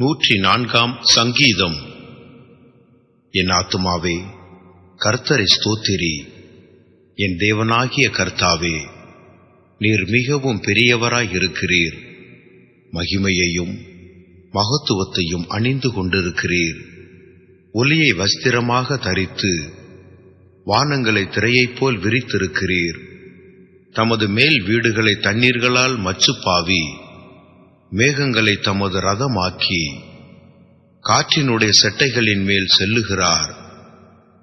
நூற்றி நான்காம் சங்கீதம். என் ஆத்துமாவே கர்த்தரை ஸ்தோத்திரி. என் தேவனாகிய கர்த்தாவே நீர் மிகவும் பெரியவராய் இருக்கிறீர். மகிமையையும் மகத்துவத்தையும் அணிந்து கொண்டிருக்கிறீர். ஒலியை வஸ்திரமாக தரித்து வானங்களை திரையைப் போல் விரித்திருக்கிறீர். தமது மேல் வீடுகளை தண்ணீர்களால் மச்சுப்பாவி. மேகங்களை தமது ரதமாக்கி காற்றினுடைய செட்டைகளின் மேல் செல்லுகிறார்.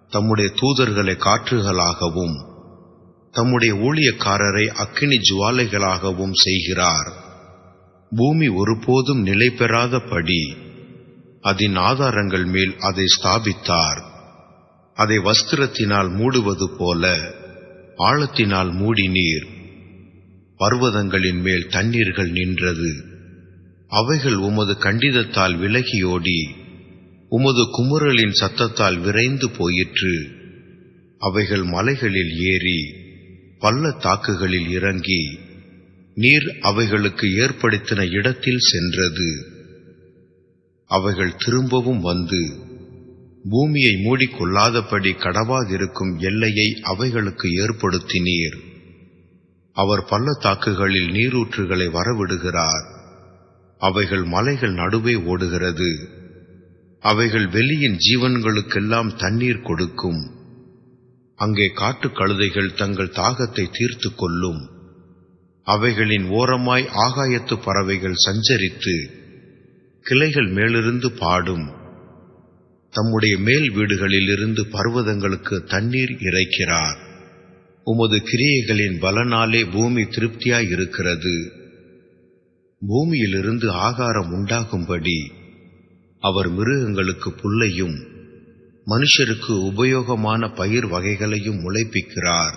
தம்முடைய தூதர்களை காற்றுகளாகவும் தம்முடைய ஊழியக்காரரை அக்கினி ஜுவாலைகளாகவும் செய்கிறார். பூமி ஒருபோதும் நிலை பெறாதபடி அதன் ஆதாரங்கள் மேல் அதை ஸ்தாபித்தார். அதை வஸ்திரத்தினால் மூடுவது போல ஆழத்தினால் மூடினீர். பர்வதங்களின் மேல் தண்ணீர்கள் நின்றது. அவைகள் உமது கண்டிதத்தால் விலகியோடி உமது குமுறலின் சத்தத்தால் விரைந்து போயிற்று. அவைகள் மலைகளில் ஏறி பள்ளத்தாக்குகளில் இறங்கி நீர் அவைகளுக்கு ஏற்படுத்தின இடத்தில் சென்றது. அவைகள் திரும்பவும் வந்து பூமியை மூடிக்கொள்ளாதபடி கடவாதிருக்கும் எல்லையை அவைகளுக்கு ஏற்படுத்தினீர். அவர் பள்ளத்தாக்குகளில் நீரூற்றுகளை வரவிடுகிறார். அவைகள் மலைகள் நடுவே ஓடுகிறது. அவைகள் வெளியின் ஜீவன்களுக்கெல்லாம் தண்ணீர் கொடுக்கும். அங்கே காட்டுக் கழுதைகள் தங்கள் தாகத்தை தீர்த்து கொள்ளும். அவைகளின் ஓரமாய் ஆகாயத்து பறவைகள் சஞ்சரித்து கிளைகள் மேலிருந்து பாடும். தம்முடைய மேல் வீடுகளிலிருந்து பர்வதங்களுக்கு தண்ணீர் இறைக்கிறார். உமது கிரியைகளின் பலனாலே பூமி திருப்தியாயிருக்கிறது. பூமியிலிருந்து ஆகாரம் உண்டாகும்படி அவர் மிருகங்களுக்கு புல்லையும் மனுஷருக்கு உபயோகமான பயிர் வகைகளையும் முளைப்பிக்கிறார்.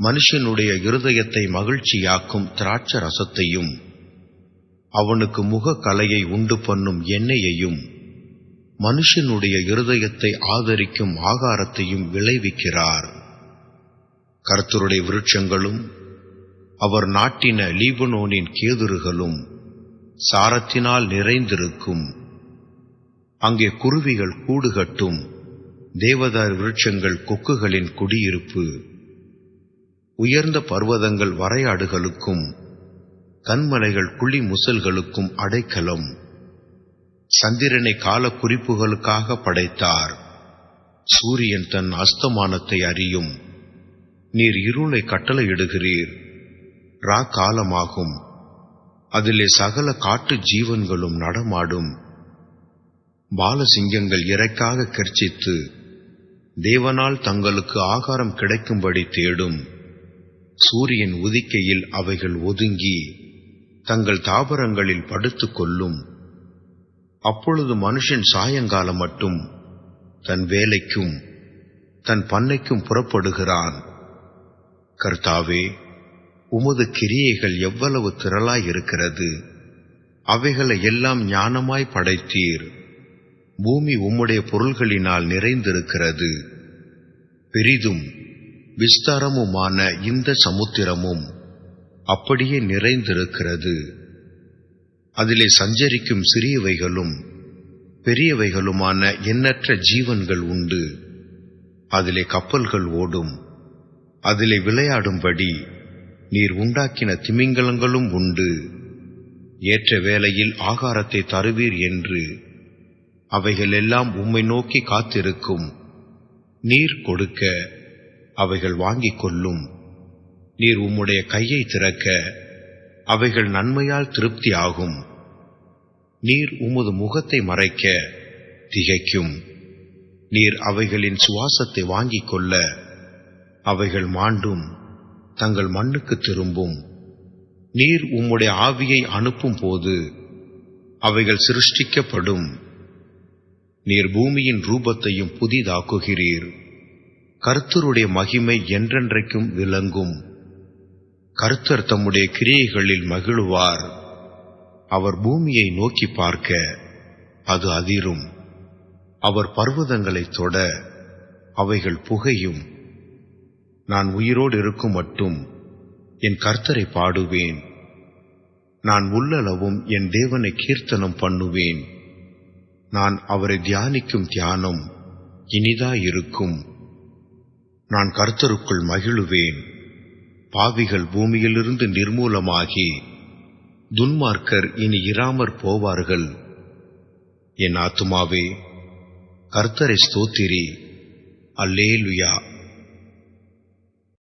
மனுஷனுடைய இருதயத்தை மகிழ்ச்சியாக்கும் திராட்ச ரசத்தையும் அவனுக்கு முக கலையை உண்டு பண்ணும் எண்ணெயையும் மனுஷனுடைய இருதயத்தை ஆதரிக்கும் ஆகாரத்தையும் விளைவிக்கிறார். கர்த்தருடைய விருட்சங்களும் அவர் நாட்டின லீபனோனின் கேதுருகளும் சாரத்தினால் நிறைந்திருக்கும். அங்கே குருவிகள் கூடுகட்டும் தேவதார் விருட்சங்கள் கொக்குகளின் குடியிருப்பு. உயர்ந்த பர்வதங்கள் வரையாடுகளுக்கும் கண்மலைகள் குழி முசல்களுக்கும் அடைக்கலம். சந்திரனை கால குறிப்புகளுக்காக படைத்தார். சூரியன் தன் அஸ்தமானத்தை அறியும். நீர் இருளை கட்டளையிடுகிறீர். ரா காலமாகும் அதிலே சகல காட்டு ஜீவன்களும் நடமாடும். பாலசிங்கங்கள் இறைக்காக கர்ச்சித்து தேவனால் தங்களுக்கு ஆகாரம் கிடைக்கும்படி தேடும். சூரியன் உதிக்கையில் அவைகள் ஒதுங்கி தங்கள் தாவரங்களில் படுத்துக் கொள்ளும். அப்பொழுது மனுஷன் சாயங்காலம் மட்டும் தன் வேலைக்கும் தன் பண்ணைக்கும் புறப்படுகிறான். கர்த்தாவே உமது கிரியைகள் எவ்வளவு திரளாய் இருக்கிறது. அவைகளை எல்லாம் ஞானமாய் படைத்தீர். பூமி உம்முடைய பொருள்களினால் நிறைந்திருக்கிறது. பெரிதும் விஸ்தாரமுமான இந்த சமுத்திரமும் அப்படியே நிறைந்திருக்கிறது. அதிலே சஞ்சரிக்கும் சிறியவைகளும் பெரியவைகளுமான எண்ணற்ற ஜீவன்கள் உண்டு. அதிலே கப்பல்கள் ஓடும். அதிலே விளையாடும்படி நீர் உண்டாக்கின திமிங்கலங்களும் உண்டு. ஏற்ற வேளையில் ஆகாரத்தை தருவீர் என்று அவைகள் எல்லாம் உம்மை நோக்கி காத்திருக்கும். நீர் கொடுக்க அவைகள் வாங்கிக் கொள்ளும். நீர் உம்முடைய கையை திறக்க அவைகள் நன்மையால் திருப்தி ஆகும் நீர் உமது முகத்தை மறைக்க திகைக்கும். நீர் அவைகளின் சுவாசத்தை வாங்கிக் கொள்ள அவைகள் மாண்டும். தங்கள் மண்ணுக்கு திரும்பும். நீர் உம்முடைய ஆவியை அனுப்பும் போது அவைகள் சிருஷ்டிக்கப்படும். நீர் பூமியின் ரூபத்தையும் புதிதாக்குகிறீர். கர்த்தருடைய மகிமை என்றென்றைக்கும் விளங்கும். கர்த்தர் தம்முடைய கிரியைகளில் மகிழ்வார். அவர் பூமியை நோக்கி பார்க்க அது அதிரும். அவர் பர்வதங்களைத் தொட அவைகள் புகையும். நான் உயிரோடு இருக்கும் மட்டும் என் கர்த்தரை பாடுவேன். நான் உள்ளளவும் என் தேவனை கீர்த்தனம் பண்ணுவேன். நான் அவரை தியானிக்கும் தியானம் இனிதாயிருக்கும். நான் கர்த்தருக்குள் மகிழுவேன். பாவிகள் பூமியிலிருந்து நிர்மூலமாகி துன்மார்க்கர் இனி இராமற் போவார்கள். என் ஆத்துமாவே கர்த்தரை ஸ்தோத்திரி. அல்லேலுயா.